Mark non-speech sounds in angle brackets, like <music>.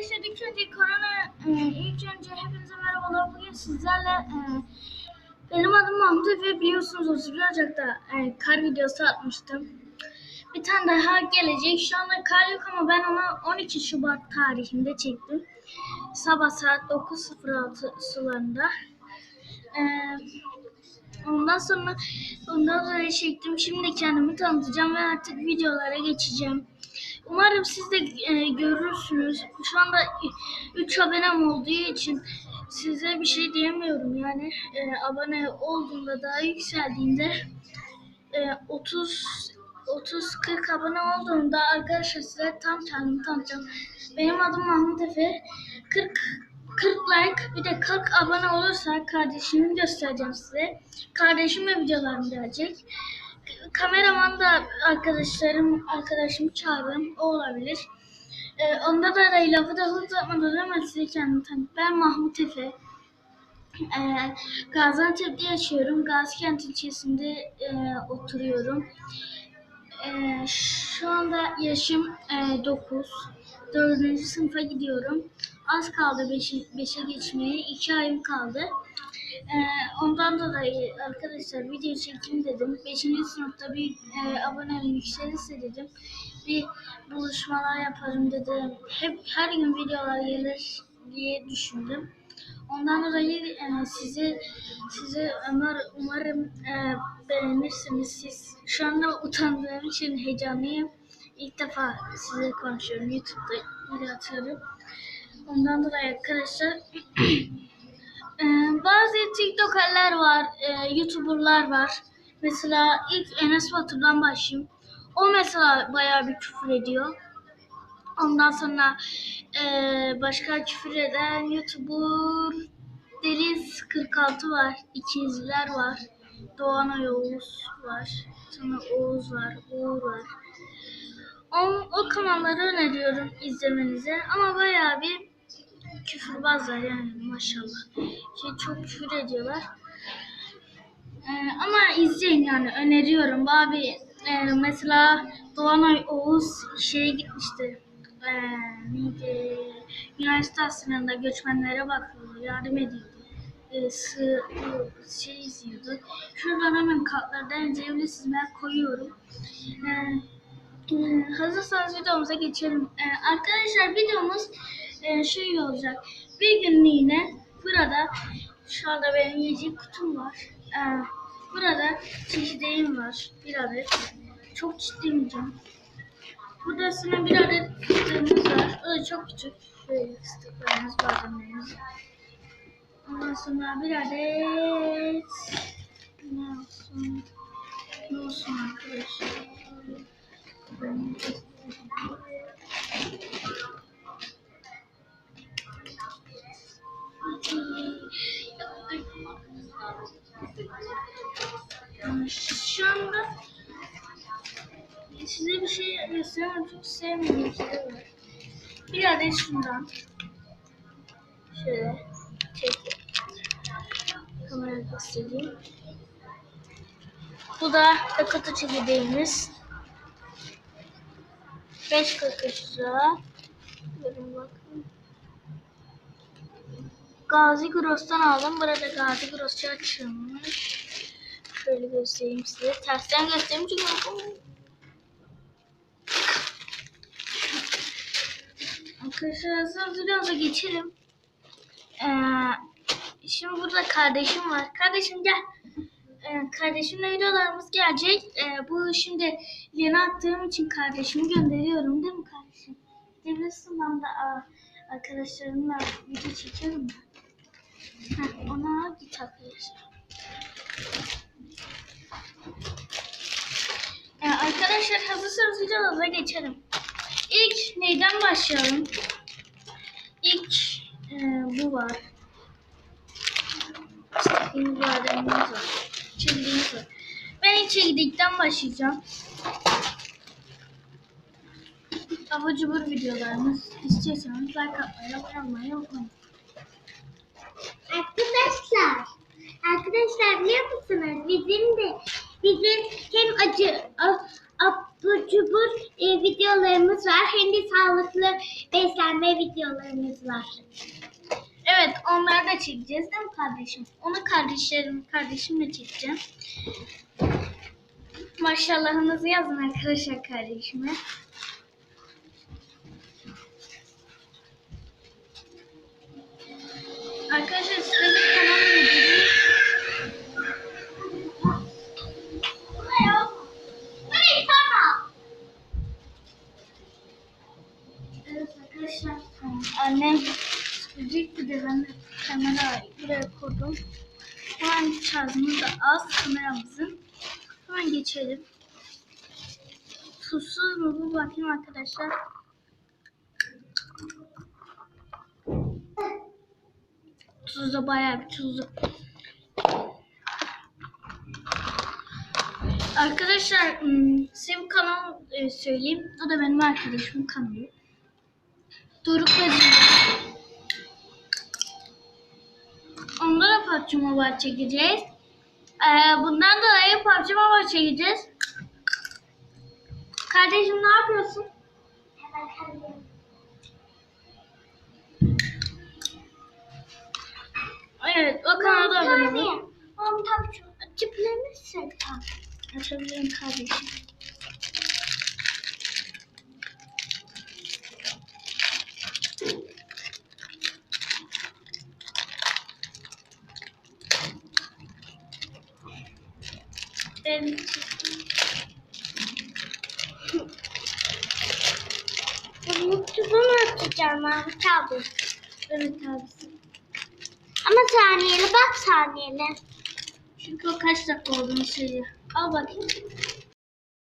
Arkadaşlar ilk önce korona, e, ilk önce hepinize merhabalar. Bugün sizlerle e, benim adım Mahmut ve biliyorsunuz 31 Ocak'ta e, kar videosu atmıştım. Bir tane daha gelecek. Şu anda kar yok ama ben onu 12 Şubat tarihinde çektim. Sabah saat 9.06 sularında. E, ondan sonra ondan sonra çektim. Şimdi kendimi tanıtacağım ve artık videolara geçeceğim. Umarım siz de e, görürsünüz. Şu anda 3 abonem olduğu için size bir şey diyemiyorum. Yani e, abone olduğunda daha yükseldiğinde e, 30 30 40 abone olduğunda arkadaşlar size tam kendimi tanıtacağım. Benim adım Mahmut Efe. 40 40 like bir de 40 abone olursa kardeşimi göstereceğim size. Kardeşimle videolarım gelecek. Kameraman da arkadaşlarım arkadaşımı çağırırım. O olabilir. Ee, onda da arayı lafı da uzatmadan hemen size kendimi tanıtayım. Ben Mahmut Efe. Ee, Gaziantep'te yaşıyorum. Gazikent ilçesinde e, oturuyorum. Ee, şu anda yaşım e, 9. 4. sınıfa gidiyorum. Az kaldı 5'e geçmeye. 2 ayım kaldı. Ee, ondan dolayı arkadaşlar video çekeyim dedim. 5. sınıfta bir e, abonem yükselirse dedim. Bir buluşmalar yaparım dedim. Hep her gün videolar gelir diye düşündüm. Ondan dolayı e, size size umar, umarım e, beğenirsiniz siz. Şu anda utandığım için heyecanlıyım. İlk defa size konuşuyorum. YouTube'da video atıyorum. Ondan dolayı arkadaşlar <clears throat> Ee, bazı TikToker'lar var, e, YouTuber'lar var. Mesela ilk Enes Batur'dan başlayayım. O mesela bayağı bir küfür ediyor. Ondan sonra e, başka küfür eden YouTuber Deniz 46 var. İkizler var. Doğan Oğuz var. Sonra Oğuz var. Uğur var. O, o kanalları öneriyorum izlemenize. Ama bayağı bir küfürbazlar yani maşallah. Şey çok küfür ediyorlar. Ee, ama izleyin yani öneriyorum. Abi e, mesela Doğanay Oğuz şeye gitmişti. Ee, neydi? Yunanistan göçmenlere bakıyordu, yardım ediyordu. Ee, sı, şey izliyordu. Şuradan hemen kartlardan izleyebilirsiniz. Ben koyuyorum. Ee, ee, hazırsanız videomuza geçelim. Ee, arkadaşlar videomuz e, şöyle olacak. Bir günlüğüne burada şu anda benim yiyecek kutum var. Ee, burada çekirdeğim var. Bir adet. Çok ciddiyim. Burada sonra bir adet fıstığımız var. O da çok küçük. Şöyle fıstıklarımız, bademlerimiz. Ondan sonra bir adet ne olsun? Ne olsun arkadaşlar? Göstereyim çok sevmediğim şey. Bir adet şundan. Şöyle çek. Kamerayı göstereyim. Bu da dakota çekirdeğimiz. 5 kakışla. Görün bakın. Gazi Gross'tan aldım. Burada Gazi Gross'ça açılmış. Şöyle göstereyim size. Tersten göstereyim çünkü Arkadaşlar hazırlığımıza geçelim. Ee, şimdi burada kardeşim var. Kardeşim gel. Ee, kardeşimle videolarımız gelecek. Ee, bu şimdi yeni attığım için kardeşimi gönderiyorum değil mi kardeşim? Gidebilirsin ben de arkadaşlarımla video çekiyorum da. Heh, ona git arkadaşlar. Ee, arkadaşlar hazırsanız videolarımıza geçelim. İlk neyden başlayalım? İlk e, bu var. İşte bademimiz var. Çekirdeğimiz var. Ben ilk çekirdekten başlayacağım. Abur cubur videolarımız istiyorsanız like atmayı, abone olmayı unutmayın. Arkadaşlar, arkadaşlar biliyor musunuz bizim de bizim hem acı abur cubur e, videolarımız var. Hem de sağlıklı beslenme videolarımız var. Evet onları da çekeceğiz değil mi kardeşim? Onu kardeşlerim, kardeşimle çekeceğim. Maşallahınızı yazın arkadaşlar kardeşime. Annem sürecekti de ben de kamerayı buraya koydum. Hemen şarjımız da az kameramızın. Hemen geçelim. Tuzsuz mu bu bakayım arkadaşlar. Tuz da bayağı bir tuzlu. Arkadaşlar ım, size kanal e, söyleyeyim. O da benim arkadaşımın kanalı. Doruk Bezirgen. Onda da PUBG Mobile çekeceğiz. Ee, bundan dolayı PUBG Mobile çekeceğiz. Kardeşim ne yapıyorsun? Evet o kanalda abone olun. Tabii çok tiplemişsin. Açabilirim kardeşim. YouTube'a mı atacağım Mahmut abi? Evet abisi. Ama saniyeli bak saniyeli. Çünkü o kaç dakika olduğunu söylüyor. Al bakayım.